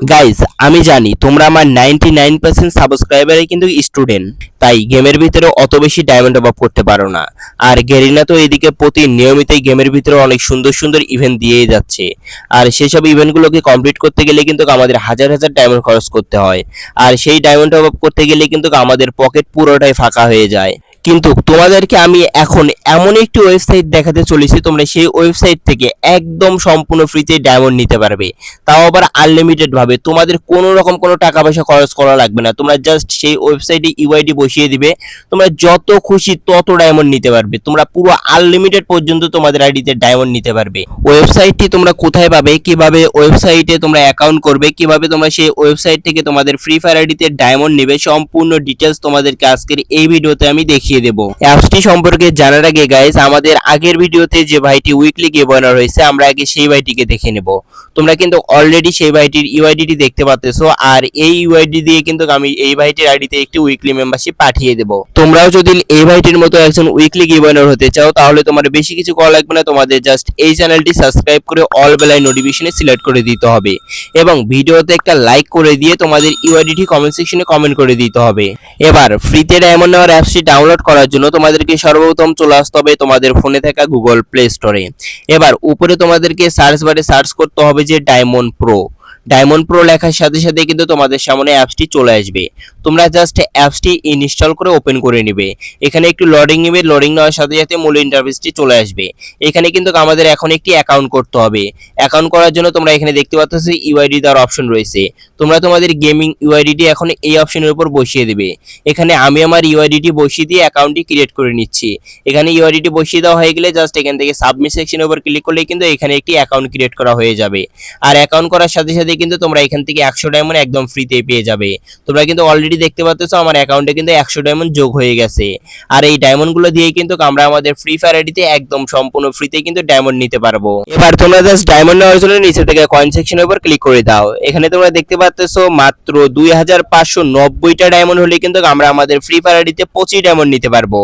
Guys আমি জানি তোমরা আমার নাইনটি নাইন পার্সেন্ট সাবস্ক্রাইবারই কিন্তু স্টুডেন্ট তাই গেমের ভিতরে অত বেশি ডায়মন্ড অভাব করতে পারো না। আর গেরিনা তো এদিকে প্রতি নিয়মিতই গেমের ভিতরে অনেক সুন্দর সুন্দর ইভেন্ট দিয়েই যাচ্ছে। আর সেসব ইভেন্টগুলোকে কমপ্লিট করতে গেলে কিন্তু আমাদের হাজার হাজার ডায়মন্ড খরচ করতে হয়। আর সেই ডায়মন্ড অভাব করতে গেলে কিন্তু আমাদের পকেট পুরোটাই ফাঁকা হয়ে যায়। কিন্তু তোমাদেরকে আমি এখন এমন একটি ওয়েবসাইট দেখাতে চলেছি, তোমরা সেই ওয়েবসাইট থেকে একদম সম্পূর্ণ ফ্রিতে ডায়মন্ড নিতে পারবে। তাও আবার আনলিমিটেড ভাবে। তোমাদের কোনো রকম কোনো টাকা পয়সা খরচ করা লাগবে না। তোমরা জাস্ট সেই ওয়েবসাইটে ইউআইডি বসিয়ে দিবে। তোমরা যত খুশি তত ডায়মন্ড নিতে পারবে। তোমরা পুরো আনলিমিটেড পর্যন্ত তোমাদের আইডিতে ডায়মন্ড নিতে পারবে। ওয়েবসাইটটি তোমরা কোথায় পাবে? কীভাবে ওয়েবসাইটে তোমরা অ্যাকাউন্ট করবে? কীভাবে তোমরা সেই ওয়েবসাইট থেকে তোমাদের ফ্রি ফায়ার আইডিতে ডায়মন্ড নেবে? সম্পূর্ণ ডিটেলস তোমাদেরকে আজকের এই ভিডিওতে আমি দেখিয়ে দেব। অ্যাপসটি সম্পর্কে জানার আগে গাইস আমাদের আগের ভিডিওতে যে ভাইটি উইকলি গেভার হয়েছে, আমরা আগে সেই ভাইটিকে দেখে নেব। তোমরা কিন্তু অলরেডি সেই ভাইটির ইউআইডিটি দেখতে পাচ্তেছো আর এই ইউআইডি দিয়ে কিন্তু আমি এই ভাইটির আইডিতে একটি উইকলি মেম্বারশিপ পাঠিয়ে দেব। তোমরাও যদি এই ভাইটির মতো একজন উইকলি গিভার হতে চাও, তাহলে তোমার বেশি কিছু করা লাগবে না, তোমাদের জাস্ট এই চ্যানেলটি সাবস্ক্রাইব করে অল বেলায় নোটিফিকেশনে সিলেক্ট করে দিতে হবে। এবং ভিডিওতে একটা লাইক করে দিয়ে তোমাদের ইউআইডিটি কমেন্ট সেকশনে কমেন্ট করে দিতে হবে। এবার ফ্রিতে ডায়মন্ড নেওয়ার অ্যাপসটি ডাউনলোড করার জন্য তোমাদেরকে সর্বপ্রথম চলে আসতে হবে তোমাদের ফোনে থাকা গুগল প্লে স্টোরে এবার উপরে তোমাদেরকে সার্চ বারে সার্চ করতে হবে যে ডায়মন্ড প্রো ডায়মন্ড প্রো লেখার সাথে সাথে কিন্তু তোমাদের সামনে অ্যাপসটি চলে আসবে। তোমরা জাস্ট অ্যাপসটি ইনস্টল করে ওপেন করে নিবে। এখানে একটু লোডিং নেবে লোডিং নেওয়ার সাথে সাথে মূল ইন্টারফেসটি চলে আসবে। এখানে কিন্তু আমাদের এখন একটি অ্যাকাউন্ট করতে হবে। অ্যাকাউন্ট করার জন্য তোমরা এখানে দেখতে পাচ্ছ ইউআইডি দেওয়ার অপশন রয়েছে। তোমরা তোমাদের গেমিং ইউআইডিটি এখন এই অপশনের উপর বসিয়ে দিবে। এখানে আমি আমার ইউআইডিটি বসিয়ে দিয়ে অ্যাকাউন্টটি ক্রিয়েট করে নিচ্ছি। এখানে ইউআইডিটি বসিয়ে দেওয়া হয়ে গেলে জাস্ট এখান থেকে সাবমিট সেকশনের উপর ক্লিক করলেই কিন্তু এখানে একটি অ্যাকাউন্ট ক্রিয়েট করা হয়ে যাবে। আর অ্যাকাউন্ট করার সাথে সাথে কিন্তু তোমরা এখান থেকে একশো ডায়মন্ড একদম ফ্রিতে পেয়ে যাবে। তোমরা কিন্তু অলরেডি দেখতে পাচ্ছ আমার অ্যাকাউন্টে কিন্তু একশো ডায়মন্ড যোগ হয়ে গেছে। আর এই ডায়মন্ডগুলো দিয়ে কিন্তু আমরা আমাদের ফ্রি ফায়ার আইডিতে একদম সম্পূর্ণ ফ্রিতে কিন্তু ডায়মন্ড নিতে পারব। এবার তোমরা জাস্ট ডায়মন্ড নেওয়ার জন্য নিচে থেকে কয়েন সেকশনের উপর ক্লিক করে দাও। এখানে তোমরা দেখতে পাচ্ছ মাত্র দুই হাজার পাঁচশো নব্বইটা ডায়মন্ড হলে কিন্তু আমরা আমাদের ফ্রি ফায়ার আইডিতে পঁচিশ ডায়মন্ড নিতে পারব।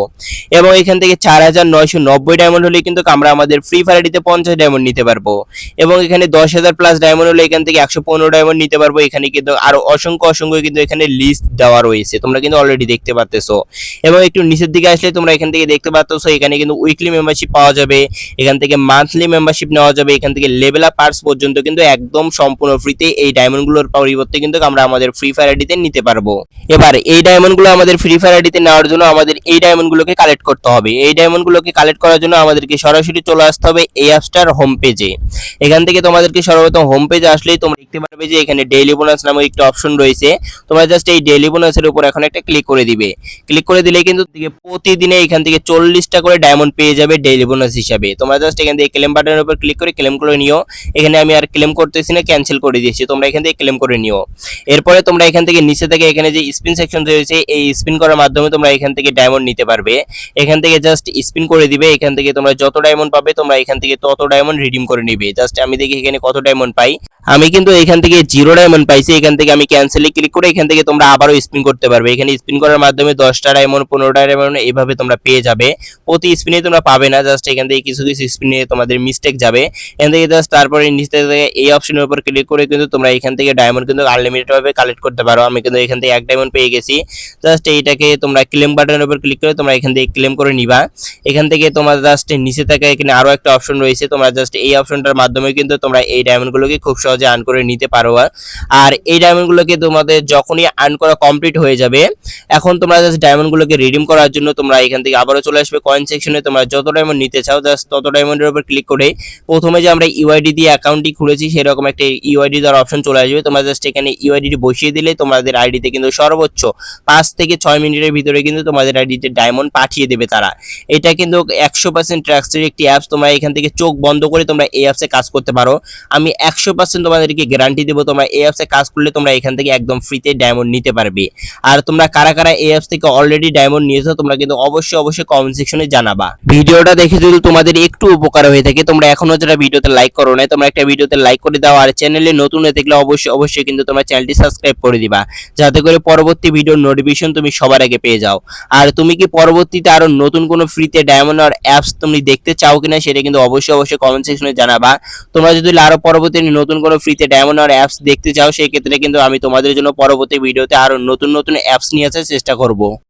এবং এখান থেকে চার হাজার নয়শো নব্বই ডায়মন্ড হলে কিন্তু আমরা আমাদের ফ্রি ফায়ার আইডিতে পঞ্চাশ ডায়মন্ড নিতে পারব। এবং এখানে দশ হাজার প্লাস ডায়মন্ড হলে এখান থেকে পনেরো ডায়মন্ড নিতে পারব। এখানে কিন্তু আরও অসংখ্য অসংখ্য কিন্তু এখানে লিস্ট দেওয়া রয়েছে। তোমরা কিন্তু অলরেডি দেখতে পাচ্তেছো এবং একটু নিচের দিকে আসলে তোমরা এখান থেকে দেখতে পাচ্তেছো এখানে কিন্তু উইকলি মেম্বারশিপ পাওয়া যাবে। এখান থেকে মান্থলি মেম্বারশিপ নেওয়া যাবে। এখান থেকে লেভেল আপ পার্টস পর্যন্ত কিন্তু একদম সম্পূর্ণ ফ্রিতে এই ডায়মন্ডগুলোর পরিবর্তে কিন্তু আমরা আমাদের ফ্রি ফায়ার আইডিতে নিতে পারব। এবার এই ডায়মন্ডগুলো আমাদের ফ্রি ফায়ার আইডিতে নেওয়ার জন্য আমাদের এই ডায়মন্ডগুলোকে কালেক্ট করতে হবে। এই ডায়মন্ডগুলোকে কালেক্ট করার জন্য আমাদেরকে সরাসরি চলে আসতে হবে এই অ্যাপসটার হোম পেজে এখান থেকে তোমাদেরকে সর্বপ্রথম হোম পেজে আসলেই তোমরা দেখতে পারবে যে এখানে ডেইলি বোনাস নামে একটা অপশন রয়েছে। তোমরা জাস্ট এই ডেইলি বোনাসের উপর এখন একটা ক্লিক করে দিবে। ক্লিক করে দিলে কিন্তু প্রতিদিনে এখান থেকে চল্লিশটা করে ডায়মন্ড পেয়ে যাবে ডেইলি বোনাস হিসাবে। তোমরা জাস্ট এখান থেকে ক্লেম বাটনের উপর ক্লিক করে ক্লেম করে নিও। এখানে আমি আর ক্লেম করতেছি না ক্যান্সেল করে দিয়েছি। তোমরা এখান থেকে ক্লেম করে নিও। এরপরে তোমরা এখান থেকে নিচে থেকে এখানে যে স্পিন সেকশন রয়েছে, এই স্পিন করার মাধ্যমে তোমরা এখান থেকে ডায়মন্ড নিতে পারবে। এখান থেকে জাস্ট স্পিন করে দিবে। এখান থেকে তোমরা যত ডায়মন্ড পাবে, তোমরা এখান থেকে তত ডায়মন্ড রিডিম করে নিবে। জাস্ট আমি দেখি এখানে কত ডায়মন্ড পাই। আমি কিন্তু এখান থেকে জিরো ডায়মন্ড পাইছি, এখান থেকে আমি ক্যান্সেলে ক্লিক করে এখান থেকে তোমরা আবারও স্পিন করতে পারবে। এখানে স্পিন করার মাধ্যমে দশটা ডায়মন্ড পনেরোটা ডায়মন্ড এইভাবে তোমরা পেয়ে যাবে। প্রতি স্পিনে তোমরা পাবে না জাস্ট এখান থেকে কিছু কিছু স্পিনে তোমাদের মিস্টেক যাবে। এখান থেকে জাস্ট তারপরে নিচ থেকে এই অপশনের উপর ক্লিক করে কিন্তু তোমরা এখান থেকে ডায়মন্ড কিন্তু আনলিমিটেড ভাবে কালেক্ট করতে পারো। আমি কিন্তু এখান থেকে এক ডায়মন্ড পেয়ে গেছি। জাস্ট এইটাকে তোমরা ক্লেম বাটনের উপর ক্লিক করে তোমরা এখান থেকে ক্লেম করে নিবা। এখান থেকে তোমার জাস্ট নিচে থাকা এখানে আরও একটা অপশন রয়েছে। তোমরা জাস্ট এই অপশনটার মাধ্যমে কিন্তু তোমরা এই ডায়মন্ডগুলোকে খুব সহজে আর্ন করে নিতে পারো আর। এই ডায়মন্ডগুলোকে তোমাদের যখনই আর্ন করা কমপ্লিট হয়ে যাবে, এখন তোমরা জাস্ট ডায়মন্ডগুলোকে রিডিম করার জন্য তোমরা এখান থেকে আবারও চলে আসবে কয়েন সেকশনে তোমরা যত ডায়মন্ড নিতে চাও জাস্ট তত ডায়মন্ডের উপর ক্লিক করে প্রথমে যে আমরা ইউআইডি দিয়ে অ্যাকাউন্টটি খুলেছি, সেরকম একটা ইউআইডি দেওয়ার অপশন চলে আসবে। তোমরা জাস্ট এখানে ইউআইডি বসিয়ে দিলে তোমাদের আইডিতে কিন্তু সর্বোচ্চ পাঁচ থেকে ছয় মিনিটের ভিতরে কিন্তু তোমাদের আইডিতে ডায়মন্ড পাঠিয়ে দেবে তারা। এটা কিন্তু একশো পার্সেন্ট ট্রাক্সের একটি অ্যাপস তোমরা এখান থেকে চোখ বন্ধ করে তোমরা এই অ্যাপসে কাজ করতে পারো। আমি একশো পার্সেন্ট তোমাদেরকে গ্যারান্টি দেবো, তোমরা এই অ্যাপসে কাজ করলে তোমরা এখান থেকে একদম ফ্রিতে ডায়মন্ড নিতে পারবে। আর তোমরা কারা কারা এই অ্যাপস থেকে অলরেডি ডায়মন্ড নিয়েছো, তোমরা কিন্তু অবশ্যই অবশ্যই কমেন্ট সেকশনে জানাবা। ভিডিওটা দেখে যদি তোমাদের একটু উপকার হয়ে থাকে, তোমরা এখনও যারা ভিডিওতে লাইক করো না তোমরা একটা ভিডিওতে লাইক করে দাও। আর চ্যানেলে নতুন হয়ে থাকলে অবশ্যই অবশ্যই কিন্তু তোমরা চ্যানেলটি সাবস্ক্রাইব করে দিবা। যাতে করে পরবর্তী ভিডিওর নোটিফিকেশন তুমি সবার আগে পেয়ে যাও। আর তুমি কি পরবর্তীতে আরও নতুন কোনো ফ্রিতে ডায়মন্ড আর অ্যাপস তুমি দেখতে চাও কিনা, সেটা কিন্তু অবশ্যই অবশ্যই কমেন্ট সেকশনে জানাবা। তোমরা যদি আরও পরবর্তী নতুন কোনো ফ্রিতে ডায়মন্ড এমন আর অ্যাপস দেখতে চাও সেক্ষেত্রে কিন্তু আমি তোমাদের জন্য পরবর্তী ভিডিওতে আরও নতুন নতুন অ্যাপস নিয়ে আসার চেষ্টা করব।